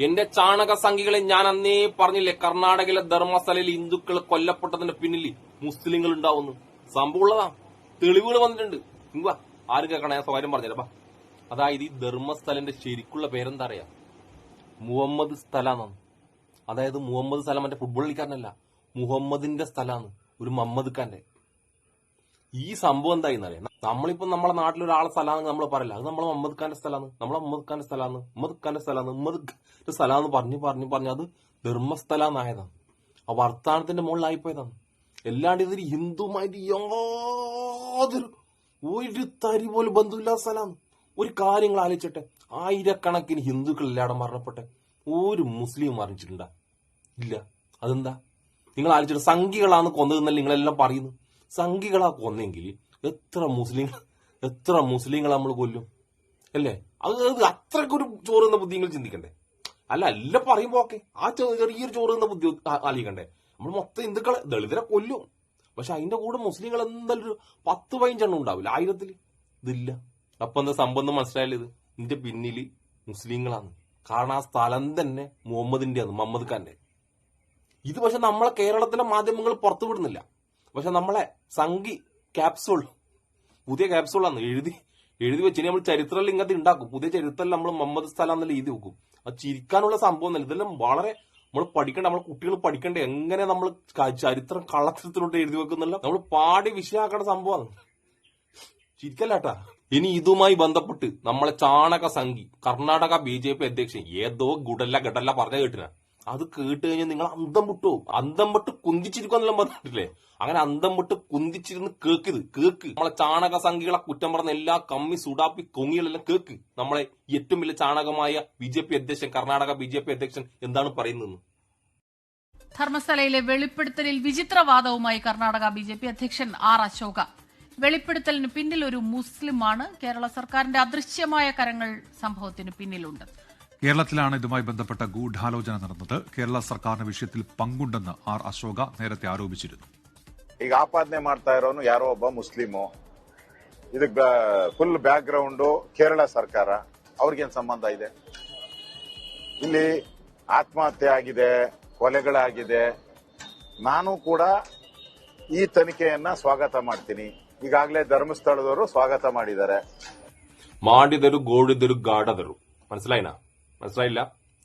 എന്റെ ചാണക സംഖ്യകളെ ഞാൻ അന്നേ പറഞ്ഞില്ലേ കർണാടകയിലെ ധർമ്മസ്ഥലയിൽ ഹിന്ദുക്കൾ കൊല്ലപ്പെട്ടതിന്റെ പിന്നിൽ മുസ്ലിങ്ങൾ ഉണ്ടാവുന്നു. സംഭവമുള്ളതാ തെളിവുകൾ വന്നിട്ടുണ്ട്. ഇങ്ങ് ആര് കേൾക്കണ സ്വകാര്യം പറഞ്ഞുതരാം. അതായത് ഈ ധർമ്മസ്ഥലന്റെ ശരിക്കുള്ള പേരെന്താ അറിയാ? മുഹമ്മദ് സ്ഥലാന്നാണ്. അതായത് മുഹമ്മദ് സ്ഥലം മറ്റേ ഫുട്ബോൾ കളിക്കാരനല്ല. മുഹമ്മദിന്റെ സ്ഥലമാണ് ഒരു മമ്മദ് ഖാന്റെ. ഈ സംഭവം എന്തായിന്നറിയാം? നമ്മളിപ്പോ നമ്മളെ നാട്ടിൽ ഒരാളെ സ്ഥലമാണെന്ന് നമ്മൾ പറയില്ല. അത് നമ്മളെ മുഹമ്മദ് ഖാന്റെ സ്ഥലമാണ് നമ്മളെ മുഹമ്മദ് ഖാന്റെ സ്ഥലമാണ് മുഹമ്മദ് ഖാന്റെ സ്ഥലമാണ് മുഹമ്മദ് സ്ഥലമാണെന്ന് പറഞ്ഞു പറഞ്ഞു പറഞ്ഞു അത് ധർമ്മസ്ഥലാന്നായതാണ്. ആ വർത്താനത്തിന്റെ മുകളിലായിപ്പോയതാണ്. എല്ലാണ്ട് ഇതൊരു ഹിന്ദുമായിട്ട് യാതൊരു ഒരു തരി പോലും ബന്ധമില്ലാത്ത സ്ഥലമാണ് ഒരു കാര്യങ്ങൾ ആലോചിച്ചട്ടെ. ആയിരക്കണക്കിന് ഹിന്ദുക്കൾ എല്ലായിടം മരണപ്പെട്ടെ ഒരു മുസ്ലിം മരണിച്ചിട്ടുണ്ടാ ഇല്ല. അതെന്താ? നിങ്ങൾ ആലോചിച്ചിട്ട് സംഖ്യകളാണ് കൊന്നതെന്നല്ല നിങ്ങളെല്ലാം പറയുന്നു. സംഘികളാ കൊന്നെങ്കിൽ എത്ര മുസ്ലിം എത്ര മുസ്ലിങ്ങളെ നമ്മൾ കൊല്ലും? അല്ലേ? അത് അത് അത്രക്കൊരു ചോറുന്ന ബുദ്ധി നിങ്ങൾ ചിന്തിക്കണ്ടേ? അല്ല എല്ലാം പറയുമ്പോ ഓക്കെ ആ ചെറിയൊരു ചോറുന്ന ബുദ്ധി ആലിക്കണ്ടേ നമ്മൾ മൊത്തം ഹിന്ദുക്കളെ ദളിതരെ കൊല്ലും. പക്ഷെ അതിന്റെ കൂടെ മുസ്ലിങ്ങൾ എന്തായാലും ഒരു പത്ത് പതിനഞ്ചെണ്ണം ഉണ്ടാവില്ല. ആയിരത്തിൽ? ഇതില്ല. അപ്പൊ എന്താ സംബന്ധം മനസ്സിലായാലും ഇത്? ഇതിന്റെ പിന്നിൽ മുസ്ലിങ്ങളാണ്. കാരണം ആ സ്ഥലം തന്നെ മുഹമ്മദിന്റെ ആണ് മുഹമ്മദ് ഖാന്റെ. ഇത് പക്ഷെ നമ്മളെ കേരളത്തിലെ മാധ്യമങ്ങൾ പുറത്തു വിടുന്നില്ല പക്ഷെ നമ്മളെ സംഗി ക്യാപ്സൂൾ പുതിയ ക്യാപ്സൂളാണ് എഴുതി എഴുതി വെച്ചിട്ട് നമ്മൾ ചരിത്രം ഇങ്ങനത്തെ ഉണ്ടാക്കും. പുതിയ ചരിത്രത്തിൽ നമ്മൾ മമ്മദ് സ്ഥലം എഴുതി വെക്കും. അത് ചിരിക്കാനുള്ള സംഭവം എന്നല്ല ഇതെല്ലാം വളരെ നമ്മൾ പഠിക്കേണ്ട നമ്മൾ കുട്ടികൾ പഠിക്കേണ്ട? എങ്ങനെ നമ്മൾ ചരിത്രം കള്ളത്തരത്തിലോട്ട് എഴുതി വെക്കുന്നില്ല നമ്മൾ പാടി വിഷയാക്കേണ്ട സംഭവമാണ്. ചിരിക്കല്ലാട്ടാ. ഇനി ഇതുമായി ബന്ധപ്പെട്ട് നമ്മളെ ചാണക സംഘി കർണാടക ബി ജെ പി അധ്യക്ഷൻ ഏതോ ഗുഡല്ല ഗഡല്ല പറഞ്ഞ കേട്ടിന? അത് കേട്ട് കഴിഞ്ഞാൽ നിങ്ങൾ അന്തം പോകും. അന്തം വിട്ട് കുന്തിച്ചിരിക്കുന്നെല്ലാം പറഞ്ഞിട്ടില്ലേ അങ്ങനെ അന്തം വിട്ട് കുന്തിച്ചിരുന്ന് കേക്കിത് കേക്ക് നമ്മളെ ചാണക സംഘികളെ കുറ്റം പറഞ്ഞ എല്ലാ കമ്മി സുഡാപ്പി കൊങ്ങികളെല്ലാം കേക്ക് നമ്മളെ ഏറ്റവും വലിയ ചാണകമായ ബി ജെ പി അധ്യക്ഷൻ കർണാടക ബി ജെ പി അധ്യക്ഷൻ എന്താണ് പറയുന്നത്? ധർമ്മസ്ഥലയിലെ വെളിപ്പെടുത്തലിൽ വിചിത്രവാദവുമായി കർണാടക ബി ജെ പി അധ്യക്ഷൻ ആർ അശോക. വെളിപ്പെടുത്തലിന് പിന്നിൽ ഒരു മുസ്ലിമാണ്. കേരള സർക്കാരിന്റെ അദൃശ്യമായ കരങ്ങൾ സംഭവത്തിന് പിന്നിലുണ്ട്. കേരളത്തിലാണ് ഇതുമായി ബന്ധപ്പെട്ട ഗൂഢാലോചന നടന്നത് കേരള സർക്കാരിന് വിഷയത്തിൽ പങ്കുണ്ടെന്ന് ആർ അശോക നേരത്തെ ആരോപിച്ചിരുന്നു ಈಗ ಆಪಾದನೆ ಮಾಡ್ತಾ ಇರೋನು ಯಾರೋ ಒಬ್ಬ ಮುಸ್ಲಿಮು ಇದಕ್ಕೆ ಫುಲ್ ಬ್ಯಾಕ್ ಗ್ರೌಂಡ್ ಕೇರಳ ಸರ್ಕಾರ ಅವ್ರಿಗೇನ್ ಸಂಬಂಧ ಇದೆ ಇಲ್ಲಿ ಆತ್ಮಹತ್ಯೆ ಆಗಿದೆ ಕೊಲೆಗಳಾಗಿದೆ ನಾನು ಕೂಡ ಈ ತನಿಖೆಯನ್ನ ಸ್ವಾಗತ ಮಾಡ್ತೀನಿ ಈಗಾಗಲೇ ಧರ್ಮಸ್ಥಳದವರು ಸ್ವಾಗತ ಮಾಡಿದ್ದಾರೆ മാടിതരു ഗോഴിതരു ഗാഢതരു മനസ്സിലായിന മനസ്സിലായില്ല?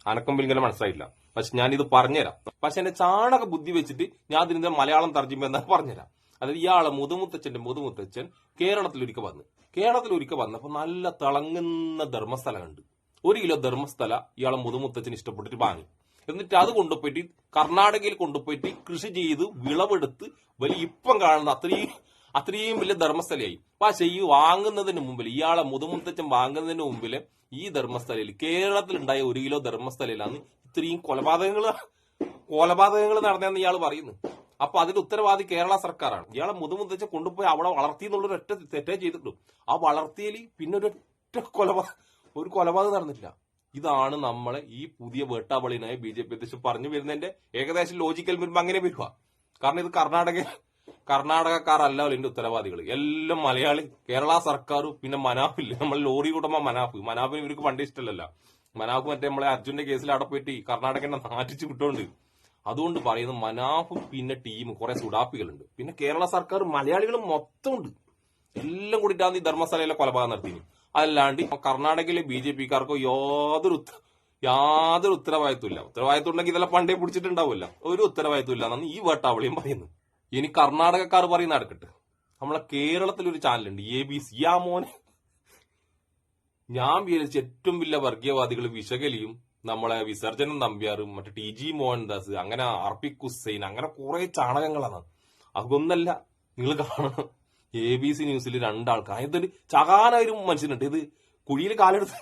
അനക്കം പിലിങ്ങനെ മനസ്സിലായില്ല. പക്ഷെ ഞാൻ ഇത് പറഞ്ഞുതരാം. പക്ഷെ എന്റെ ചാണക ബുദ്ധി വെച്ചിട്ട് ഞാൻ ഇതിന്റെ മലയാളം തർജിമ എന്നാ പറഞ്ഞുതരാം. അതായത് ഇയാളെ മുതുമുത്തച്ഛന്റെ മുതുമുത്തച്ഛൻ കേരളത്തിൽ ഒരിക്കൽ വന്ന്. കേരളത്തിൽ ഒരിക്കൽ വന്നപ്പോ നല്ല തിളങ്ങുന്ന ധർമ്മസ്ഥലം ഉണ്ട് ഒരു കിലോ ധർമ്മസ്ഥല ഇയാളെ മുതുമുത്തച്ഛൻ ഇഷ്ടപ്പെട്ടിട്ട് വാങ്ങി. എന്നിട്ട് അത് കൊണ്ടുപോയിട്ട് കർണാടകയിൽ കൊണ്ടുപോയിട്ട് കൃഷി ചെയ്ത് വിളവെടുത്ത് വലിയ ഇപ്പം കാണുന്ന അത്രയും അത്രയും വലിയ ധർമ്മസ്ഥലയായി. പക്ഷെ ഈ വാങ്ങുന്നതിന് മുമ്പിൽ ഇയാളെ മുതുമുത്തച്ഛൻ വാങ്ങുന്നതിന് മുമ്പിൽ ഈ ധർമ്മസ്ഥലയിൽ കേരളത്തിൽ ഉണ്ടായ ഒരു കിലോ ധർമ്മസ്ഥലയിലാണ് ഇത്രയും കൊലപാതകങ്ങൾ കൊലപാതകങ്ങൾ നടന്നതെന്ന് ഇയാൾ പറയുന്നു. അപ്പൊ അതിന്റെ ഉത്തരവാദി കേരള സർക്കാരാണ്. ഇയാളെ മുതുമുത്തച്ഛൻ കൊണ്ടുപോയി അവിടെ വളർത്തി എന്നുള്ളൊരു ഒറ്റ തെറ്റേ ചെയ്തിട്ടുള്ളൂ. ആ വളർത്തിയിൽ പിന്നെ ഒരു ഒറ്റ കൊലപാതകം ഒരു കൊലപാതകം നടന്നിട്ടില്ല. ഇതാണ് നമ്മളെ ഈ പുതിയ വേട്ടാവളിനായ ബി ജെ പി അധ്യക്ഷൻ പറഞ്ഞു വരുന്നതിന്റെ ഏകദേശം ലോജിക്കൽ വരുമ്പോ അങ്ങനെ വരിക. കാരണം ഇത് കർണാടക കർണാടകക്കാരല്ല ഇതിന്റെ ഉത്തരവാദികൾ എല്ലാം മലയാളി കേരള സർക്കാരും പിന്നെ മനാഫില്ല നമ്മൾ ലോറി കുടുംബ മനാഫ്. മനാഫിന് ഇവർക്ക് പണ്ട് ഇഷ്ടമല്ല മനാഫ് മറ്റേ നമ്മളെ അർജുന്റെ കേസിൽ അവിടെ പോയിട്ട് കർണാടകനെ നാറ്റിച്ച് വിട്ടോണ്ട്. അതുകൊണ്ട് പറയുന്നത് മനാഫ് പിന്നെ ടീം കുറെ സുഡാപ്പികളുണ്ട്. പിന്നെ കേരള സർക്കാർ മലയാളികൾ മൊത്തം ഉണ്ട് എല്ലാം കൂടിയിട്ടാണ് ഈ ധർമ്മസ്ഥലയിലെ കൊലപാതകം നടത്തിയത്. അല്ലാണ്ട് കർണാടകയിലെ ബി ജെ പിക്കാർക്കോ യാതൊരു യാതൊരു ഉത്തരവാദിത്വം ഇല്ല. ഉത്തരവാദിത്വം ഉണ്ടെങ്കിൽ ഇതെല്ലാം പണ്ടേ പിടിച്ചിട്ടുണ്ടാവില്ല ഒരു ഉത്തരവാദിത്വം ഇല്ല എന്നാണ് ഈ വേട്ടാവളിയും പറയുന്നത്. ഇനി കർണാടകക്കാർ പറയുന്ന അടുക്കട്ട് നമ്മളെ കേരളത്തിൽ ഒരു ചാനലുണ്ട്. A B C. ആ മോനെ. ഞാൻ വിചാരിച്ച ഏറ്റവും വലിയ വർഗീയവാദികൾ വിശകലിയും നമ്മളെ വിസർജനം നമ്പ്യാറും മറ്റേ ടി ജി മോഹൻദാസ് അങ്ങനെ അർപ്പിക് ഹുസൈൻ അങ്ങനെ കുറെ ചാണകങ്ങളാണ്. അതൊന്നല്ല. നിങ്ങൾ കാണണം. എ ബി സി ന്യൂസിൽ രണ്ടാൾക്കാർ ഇതൊരു ചകാനായൊരു മനുഷ്യനുണ്ട്. ഇത് കുഴിയിൽ കാലെടുത്ത്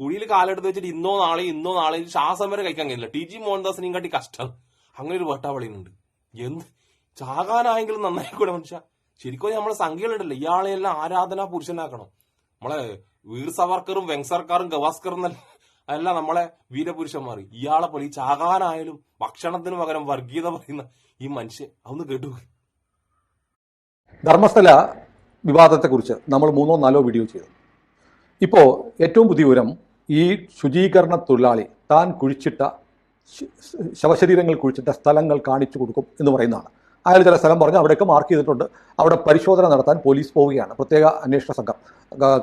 കുഴിയിൽ കാലെടുത്ത് വെച്ചിട്ട് ഇന്നോ നാളെ ഇന്നോ നാളെ ശ്വാസം വരെ കഴിക്കാൻ കഴിയില്ല. ടി ജി മോഹൻദാസിനെയും കാട്ടി കഷ്ടം. അങ്ങനെ ഒരു വട്ടാവളിയുണ്ട്. എന്ത് ചാകാനായെങ്കിലും നന്നായിക്കൂടെ മനുഷ്യ. ശരിക്കും നമ്മളെ സംഖ്യകളുണ്ടല്ലോ. ഇയാളെയെല്ലാം ആരാധനാ പുരുഷനാക്കണം? നമ്മളെ വീർ സവർക്കറും വെങ്സർക്കാറും ഗവാസ്കറും അല്ല നമ്മളെ വീരപുരുഷന്മാർ ഇയാളെ പോലെ ഈ ചാകാനായാലും ഭക്ഷണത്തിന് പകരം വർഗീയത പറയുന്ന ഈ മനുഷ്യൻ അതൊന്ന് കേട്ടു ധർമ്മസ്ഥല വിവാദത്തെക്കുറിച്ച് നമ്മൾ മൂന്നോ നാലോ വീഡിയോ ചെയ്തു. ഇപ്പോൾ ഏറ്റവും പുതിയ വിവരം ഈ ശുചീകരണ തൊഴിലാളി താൻ കുഴിച്ചിട്ട ശവശരീരങ്ങൾ കുഴിച്ചിട്ട സ്ഥലങ്ങൾ കാണിച്ചു കൊടുക്കും എന്ന് പറയുന്നതാണ്. അയാൾ ചില സ്ഥലം പറഞ്ഞ് അവിടെയൊക്കെ മാർക്ക് ചെയ്തിട്ടുണ്ട്. അവിടെ പരിശോധന നടത്താൻ പോലീസ് പോവുകയാണ്. പ്രത്യേക അന്വേഷണ സംഘം.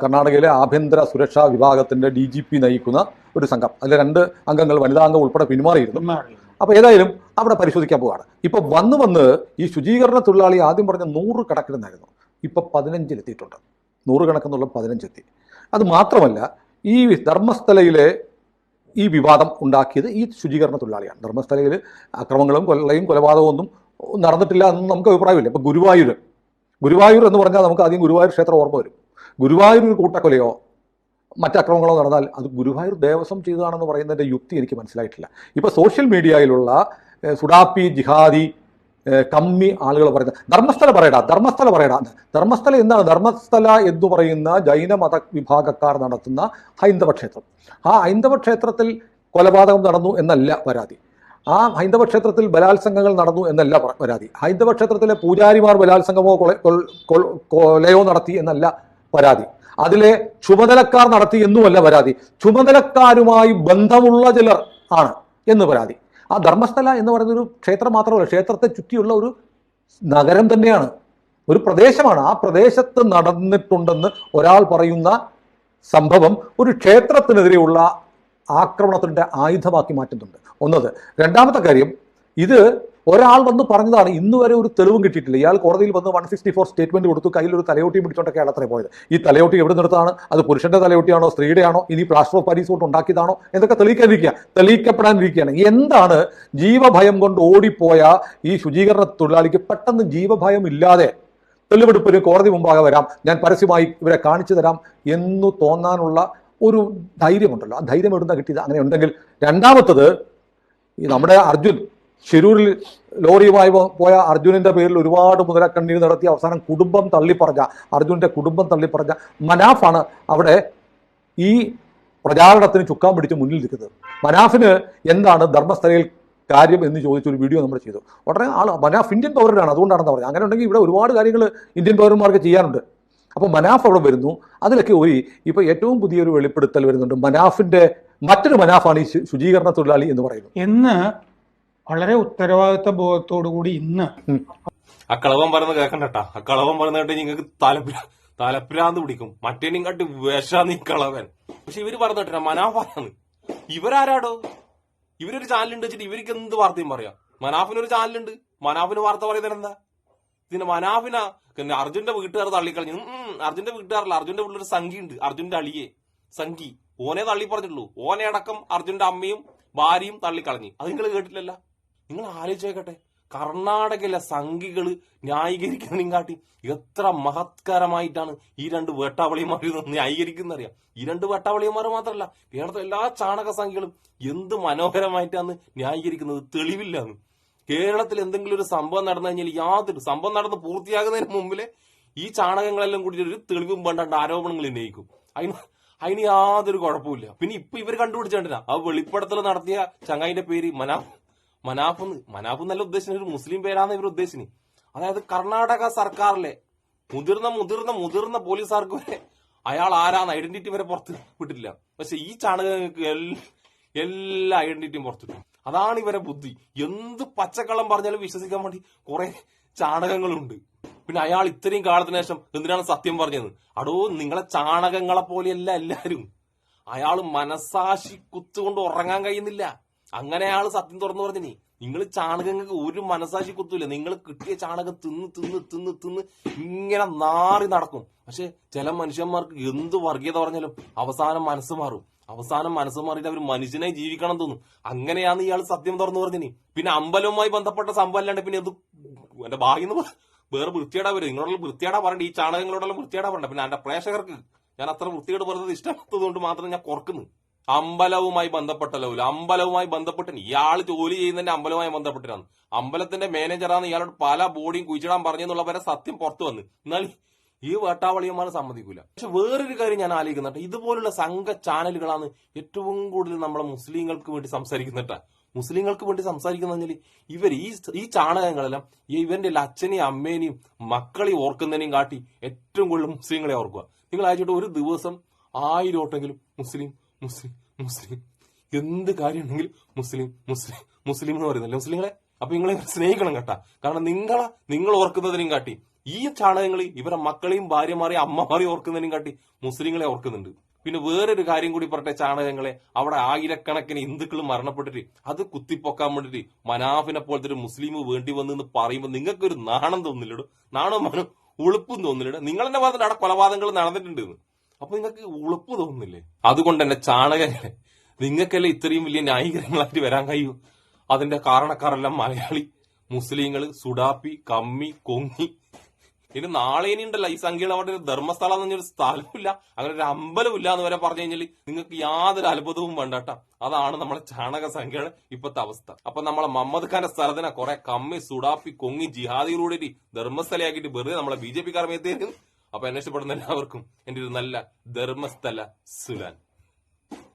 കർണാടകയിലെ ആഭ്യന്തര സുരക്ഷാ വിഭാഗത്തിന്റെ ഡി ജി പി നയിക്കുന്ന ഒരു സംഘം. അതിലെ രണ്ട് അംഗങ്ങൾ വനിതാ അംഗം ഉൾപ്പെടെ പിന്മാറിയിരുന്നു. അപ്പോൾ ഏതായാലും അവിടെ പരിശോധിക്കാൻ പോവാണ്. ഇപ്പൊ വന്ന് വന്ന് ഈ ശുചീകരണ തൊഴിലാളി ആദ്യം പറഞ്ഞ നൂറ് കണക്കിലെന്നായിരുന്നു ഇപ്പൊ പതിനഞ്ചിലെത്തിയിട്ടുണ്ട്. നൂറ് കണക്കെന്നുള്ള പതിനഞ്ചെത്തി. അത് മാത്രമല്ല ഈ ധർമ്മസ്ഥലയിലെ ഈ വിവാദം ഉണ്ടാക്കിയത് ഈ ശുചീകരണ തൊഴിലാളിയാണ്. ധർമ്മസ്ഥലയിൽ അക്രമങ്ങളും കൊല്ലയും കൊലപാതകവും ഒന്നും നടന്നിട്ടില്ല എന്ന് നമുക്ക് അഭിപ്രായമില്ല. ഇപ്പം ഗുരുവായൂർ ഗുരുവായൂർ എന്ന് പറഞ്ഞാൽ നമുക്ക് ആദ്യം ഗുരുവായൂർ ക്ഷേത്രം ഓർമ്മ വരും. ഗുരുവായൂർ ഒരു കൂട്ടക്കൊലയോ മറ്റക്രമങ്ങളോ നടന്നാൽ അത് ഗുരുവായൂർ ദേവസ്വം ചെയ്തതാണെന്ന് പറയുന്നതിന്റെ യുക്തി എനിക്ക് മനസ്സിലായിട്ടില്ല. ഇപ്പോൾ സോഷ്യൽ മീഡിയയിലുള്ള സുഡാപ്പി ജിഹാദി കമ്മി ആളുകൾ പറയുന്നത് ധർമ്മസ്ഥല പറയടാ ധർമ്മസ്ഥല പറയടാ. ധർമ്മസ്ഥല എന്താണ്? ധർമ്മസ്ഥല എന്ന് പറയുന്ന ജൈന മത വിഭാഗക്കാർ നടത്തുന്ന ഹൈന്ദവ ക്ഷേത്രം. ആ ഹൈന്ദവ ക്ഷേത്രത്തിൽ കൊലപാതകം നടന്നു എന്നല്ല പരാതി. ആ ഹൈന്ദവ ക്ഷേത്രത്തിൽ ബലാത്സംഗങ്ങൾ നടന്നു എന്നല്ല പരാതി. ഹൈന്ദവ ക്ഷേത്രത്തിലെ പൂജാരിമാർ ബലാത്സംഗമോ കൊലയോ നടത്തി എന്നല്ല പരാതി. അതിലെ ചുമതലക്കാർ നടത്തി എന്നുമല്ല പരാതി. ചുമതലക്കാരുമായി ബന്ധമുള്ള ചിലർ ആണ് എന്ന് പരാതി. ആ ധർമ്മസ്ഥല എന്ന് പറയുന്ന ഒരു ക്ഷേത്രം മാത്രമല്ല ക്ഷേത്രത്തെ ചുറ്റിയുള്ള ഒരു നഗരം തന്നെയാണ്. ഒരു പ്രദേശമാണ്. ആ പ്രദേശത്ത് നടന്നിട്ടുണ്ടെന്ന് ഒരാൾ പറയുന്ന സംഭവം ഒരു ക്ഷേത്രത്തിനെതിരെയുള്ള ആക്രമണത്തിന്റെ ആയുധമാക്കി മാറ്റുന്നുണ്ട്. ഒന്നത്. രണ്ടാമത്തെ കാര്യം ഇത് ഒരാൾ വന്ന് പറഞ്ഞതാണ് ഇന്ന് വരെ ഒരു തെളിവും കിട്ടിയിട്ടില്ല. ഇയാൾ കോടതിയിൽ വന്ന് വൺ സിക്സ്റ്റി ഫോർ സ്റ്റേറ്റ്മെന്റ് കൊടുത്തു കയ്യിൽ ഒരു തലയോട്ടി പിടിച്ചോണ്ടൊക്കെയാണ് അത്രേ പോയത്. ഈ തലയോട്ടി എവിടെ നിർത്താണ് അത് പുരുഷന്റെ തലയോട്ടിയാണോ സ്ത്രീയുടെയാണോ? ഇനി പ്ലാസ്റ്റർ ഓഫ് പാരീസ് കൊണ്ട് ഉണ്ടാക്കിയതാണോ? എന്നൊക്കെ തെളിയിക്കാതിരിക്കുക. തെളിയിക്കപ്പെടാനിരിക്കുകയാണ്. എന്താണ് ജീവഭയം കൊണ്ട് ഓടിപ്പോയ ഈ ശുചീകരണ തൊഴിലാളിക്ക് പെട്ടെന്ന് ജീവഭയം ഇല്ലാതെ തെളിവെടുപ്പിന് കോടതി മുമ്പാകെ വരാം. ഞാൻ പരസ്യമായി ഇവരെ കാണിച്ചു തരാം എന്നു തോന്നാനുള്ള ഒരു ധൈര്യമുണ്ടല്ലോ. ആ ധൈര്യം എവിടുന്ന കിട്ടിയത്? അങ്ങനെ ഉണ്ടെങ്കിൽ രണ്ടാമത്തത് ഈ നമ്മുടെ അർജുൻ ഷിരൂരിൽ ലോറിയുമായി പോയ അർജുനന്റെ പേരിൽ ഒരുപാട് മുതലക്കണ്ണീർ നടത്തി അവസാനം കുടുംബം തള്ളിപ്പറഞ്ഞ അർജുനന്റെ കുടുംബം തള്ളിപ്പറഞ്ഞ മനാഫാണ് അവിടെ ഈ പ്രചാരണത്തിന് ചുക്കാൻ പിടിച്ച് മുന്നിൽ നിൽക്കുന്നത്. മനാഫിന് എന്താണ് ധർമ്മസ്ഥലയിൽ കാര്യം എന്ന് ചോദിച്ചൊരു വീഡിയോ നമ്മൾ ചെയ്തു. ഉടനെ ആൾ മനാഫ് ഇന്ത്യൻ പൗരനാണ് അതുകൊണ്ടാണെന്ന് പറഞ്ഞത്. അങ്ങനെ ഉണ്ടെങ്കിൽ ഇവിടെ ഒരുപാട് കാര്യങ്ങൾ ഇന്ത്യൻ പൗരന്മാർക്ക് ചെയ്യാനുണ്ട്. അപ്പോൾ മനാഫ് അവിടെ വരുന്നു. അതിലൊക്കെ ഒരു ഇപ്പോൾ ഏറ്റവും പുതിയൊരു വെളിപ്പെടുത്തൽ വരുന്നുണ്ട്. മനാഫിന്റെ മറ്റൊരു മനാഫാണ് ഈ ശുചീകരണ തൊഴിലാളി എന്ന് പറയുന്നത്. എന്ന് വളരെ ഉത്തരവാദിത്ത ബോധത്തോടു കൂടി ഇന്ന് അക്കളവൻ പറയുന്നത് കേൾക്കണ്ടട്ടാ. ആ കളവൻ പറയുന്നത് നിങ്ങൾക്ക് തലപ്പില തലപ്പിരാന്ത് പിടിക്കും. മറ്റേനും കാട്ടി വിഷാന്ന് ഈ കളവൻ. പക്ഷെ ഇവർ പറഞ്ഞിട്ടില്ല മനാഫാണ് ഇവരാരാടോ? ഇവരൊരു ചാനലുണ്ട് വെച്ചിട്ട് ഇവർക്ക് എന്ത് വാർത്തയും പറയാം? മനാഫിനൊരു ചാനലുണ്ട്. മനാഫിന് വാർത്ത പറയുന്നത് എന്താ ഇതിന് മനാഫിന പിന്നെ അർജുന്റെ വീട്ടുകാർ തള്ളിക്കളഞ്ഞു. അർജുന്റെ വീട്ടുകാരല്ല അർജുന്റെ വീട്ടിലൊരു സംഖ്യ ഉണ്ട് അർജുന്റെ അളിയെ സംഖി ഓനെ തള്ളി പറഞ്ഞിട്ടുള്ളൂ. ഓനെ അടക്കം അർജുന്റെ അമ്മയും ഭാര്യയും തള്ളിക്കളഞ്ഞു. അത് നിങ്ങൾ കേട്ടില്ലല്ല നിങ്ങൾ ആലോചിച്ചേക്കട്ടെ. കർണാടകയിലെ സംഘികൾ ന്യായീകരിക്കുന്നതിനും കാട്ടി എത്ര മഹത്കരമായിട്ടാണ് ഈ രണ്ട് വേട്ടാവളിയന്മാർ ന്യായീകരിക്കുന്നറിയാം? ഈ രണ്ട് വേട്ടാവളിയന്മാർ മാത്രമല്ല കേരളത്തിലെ എല്ലാ ചാണക സംഖികളും എന്ത് മനോഹരമായിട്ടാണ് ന്യായീകരിക്കുന്നത്? തെളിവില്ലാന്ന്. കേരളത്തിൽ എന്തെങ്കിലും ഒരു സംഭവം നടന്നു കഴിഞ്ഞാൽ യാതൊരു സംഭവം നടന്ന് പൂർത്തിയാകുന്നതിന് മുമ്പിലെ ഈ ചാണകങ്ങളെല്ലാം കൂടി ഒരു തെളിവും വേണ്ടാണ്ട് ആരോപണങ്ങൾ ഉന്നയിക്കും. അതിന് അതിന് യാതൊരു കുഴപ്പമില്ല പിന്നെ ഇപ്പൊ ഇവർ കണ്ടുപിടിച്ചേണ്ടില്ല ആ വെളിപ്പെടുത്തൽ നടത്തിയ ചങ്ങായിന്റെ പേര് മനാഫ്. മനാഫ് മനാഫ് എന്നല്ല ഉദ്ദേശിച്ചത് ഒരു മുസ്ലിം പേരാണ് ഇവർ ഉദ്ദേശിച്ചത്. അതായത് കർണാടക സർക്കാരിലെ മുതിർന്ന മുതിർന്ന മുതിർന്ന പോലീസുകാർക്ക് വരെ അയാൾ ആരാന്ന് ഐഡന്റിറ്റി വരെ പുറത്ത് വിട്ടിട്ടില്ല. പക്ഷെ ഈ ചാണകങ്ങൾക്ക് എല്ലാ ഐഡന്റിറ്റിയും പുറത്തിട്ടു അതാണ് ഇവരെ ബുദ്ധി. എന്ത് പച്ചക്കള്ളം പറഞ്ഞാലും വിശ്വസിക്കാൻ വേണ്ടി കുറെ ചാണകങ്ങളുണ്ട്. പിന്നെ അയാൾ ഇത്രയും കാലത്തിന് ശേഷം എന്തിനാണ് സത്യം പറഞ്ഞത്? അടോ നിങ്ങളെ ചാണകങ്ങളെ പോലെയല്ല എല്ലാരും. അയാൾ മനസാശി കുത്തുകൊണ്ട് ഉറങ്ങാൻ കഴിയുന്നില്ല. അങ്ങനെ അയാൾ സത്യം തുറന്നു പറഞ്ഞിനി നിങ്ങൾ ചാണകങ്ങൾക്ക് ഒരു മനസാശി കുത്തൂല. നിങ്ങൾ കിട്ടിയ ചാണകം തിന്ന് തിന്ന് തിന്ന് തിന്ന് ഇങ്ങനെ നാറി നടക്കും. പക്ഷെ ചില മനുഷ്യന്മാർക്ക് എന്ത് വർഗീയത പറഞ്ഞാലും അവസാനം മനസ്സ് മാറും. അവസാനം മനസ്സ് മാറിയിട്ട് അവർ മനുഷ്യനെ ജീവിക്കണം തോന്നും അങ്ങനെയാണ് ഇയാൾ സത്യം തുറന്നു പറഞ്ഞിനി പിന്നെ അമ്പലവുമായി ബന്ധപ്പെട്ട സംഭവം അല്ലാണ്ട് പിന്നെ എന്ത് എന്റെ ഭാഗ്യം വേറെ വൃത്തിയേടാ വരും നിങ്ങളോടുള്ള വൃത്തിയേടാ പറയണ്ട. ഈ ചാണകങ്ങളോടുള്ള വൃത്തിയേടാ പറയണ്ട. പിന്നെ എന്റെ പ്രേക്ഷകർക്ക് ഞാൻ അത്ര വൃത്തിയോട് പറഞ്ഞത് ഇഷ്ടപ്പെട്ടത് മാത്രം ഞാൻ കുറക്കുന്നു. അമ്പലവുമായി ബന്ധപ്പെട്ട ലവൽ അമ്പലവുമായി ബന്ധപ്പെട്ട് ഇയാൾ ജോലി ചെയ്യുന്നതിന്റെ അമ്പലവുമായി ബന്ധപ്പെട്ടിട്ടാണ്. അമ്പലത്തിന്റെ മാനേജറാണ് ഇയാളോട് പല ബോഡിയും കുഴിച്ചിടാൻ പറഞ്ഞെന്നുള്ള വരെ സത്യം പുറത്തു വന്ന്. എന്നാൽ ഈ വേട്ടാവളിയന്മാർ സമ്മതിക്കൂല. പക്ഷെ വേറൊരു കാര്യം ഞാൻ ആലോചിക്കുന്നുണ്ട്. ഇതുപോലുള്ള സംഘ ചാനലുകളാണ് ഏറ്റവും കൂടുതൽ നമ്മളെ മുസ്ലിങ്ങൾക്ക് വേണ്ടി സംസാരിക്കുന്നിട്ട. മുസ്ലിങ്ങൾക്ക് വേണ്ടി സംസാരിക്കുന്ന ഇവർ ഈ ഈ ചാണകങ്ങളെല്ലാം ഇവന്റെ അച്ഛനെയും അമ്മേനെയും മക്കളെയും ഓർക്കുന്നതിനെയും കാട്ടി ഏറ്റവും കൂടുതൽ മുസ്ലിങ്ങളെ ഓർക്കുക. നിങ്ങൾ അയച്ചിട്ട് ഒരു ദിവസം ആയിരം ഓട്ടെങ്കിലും മുസ്ലിം മുസ്ലിം മുസ്ലിം. എന്ത് കാര്യമുണ്ടെങ്കിലും മുസ്ലിം മുസ്ലിം മുസ്ലിം എന്ന് പറയുന്നില്ല മുസ്ലിങ്ങളെ? അപ്പൊ നിങ്ങളെ സ്നേഹിക്കണം കേട്ടാ. കാരണം നിങ്ങളെ നിങ്ങൾ ഓർക്കുന്നതിനെയും കാട്ടി. ഈ ചാണകങ്ങൾ ഇവരെ മക്കളെയും ഭാര്യമാരെയും അമ്മമാരെയും ഓർക്കുന്നതിനും കാട്ടി മുസ്ലിങ്ങളെ ഓർക്കുന്നുണ്ട്. പിന്നെ വേറൊരു കാര്യം കൂടി പറട്ടെ ചാണകങ്ങളെ. അവിടെ ആയിരക്കണക്കിന് ഹിന്ദുക്കൾ മരണപ്പെട്ടിട്ട് അത് കുത്തിപ്പൊക്കാൻ വേണ്ടിട്ട് മനാഫിനെ പോലത്തെ ഒരു മുസ്ലിം വേണ്ടി വന്നു എന്ന് പറയുമ്പോൾ നിങ്ങൾക്കൊരു നാണം തോന്നില്ലടോ. നാണോ മനം? ഉളുപ്പും തോന്നില്ലടോ. നിങ്ങൾ തന്നെ പറഞ്ഞിട്ട് അവിടെ കൊലപാതകങ്ങൾ നടന്നിട്ടുണ്ട് എന്ന്. അപ്പൊ നിങ്ങൾക്ക് ഉളുപ്പ് തോന്നുന്നില്ലേ? അതുകൊണ്ട് തന്നെ ചാണകങ്ങളെ നിങ്ങൾക്കല്ലേ ഇത്രയും വലിയ ന്യായീകരണങ്ങളായിട്ട് വരാൻ കഴിയൂ? അതിന്റെ കാരണക്കാരെല്ലാം മലയാളി മുസ്ലിങ്ങൾ സുഡാപ്പി കമ്മി കൊങ്ങി ഇനി നാളെ ഇനി ഉണ്ടല്ല ഈ സംഖ്യയുടെ അവിടെ ഒരു ധർമ്മസ്ഥലം എന്ന് പറഞ്ഞൊരു സ്ഥലമില്ല അങ്ങനെ ഒരു അമ്പലം ഇല്ല എന്ന് വരെ പറഞ്ഞു കഴിഞ്ഞാൽ നിങ്ങൾക്ക് യാതൊരു അത്ഭുതവും വേണ്ടട്ട അതാണ് നമ്മുടെ ചാണക സംഖ്യയുടെ ഇപ്പോഴത്തെ അവസ്ഥ. അപ്പൊ നമ്മളെ മമ്മദ് ഖാന്റെ സ്ഥലത്തിനെ കുറെ കമ്മി സുഡാഫി കൊങ്ങി ജിഹാദികളൂടെ ധർമ്മസ്ഥലയാക്കിയിട്ട് വെറുതെ നമ്മളെ ബി ജെ പി കർമ്മയത്തേരുന്നു അപ്പൊ എന്നെ എല്ലാവർക്കും എന്റെ ഒരു നല്ല ധർമ്മസ്ഥല സുലാൻ.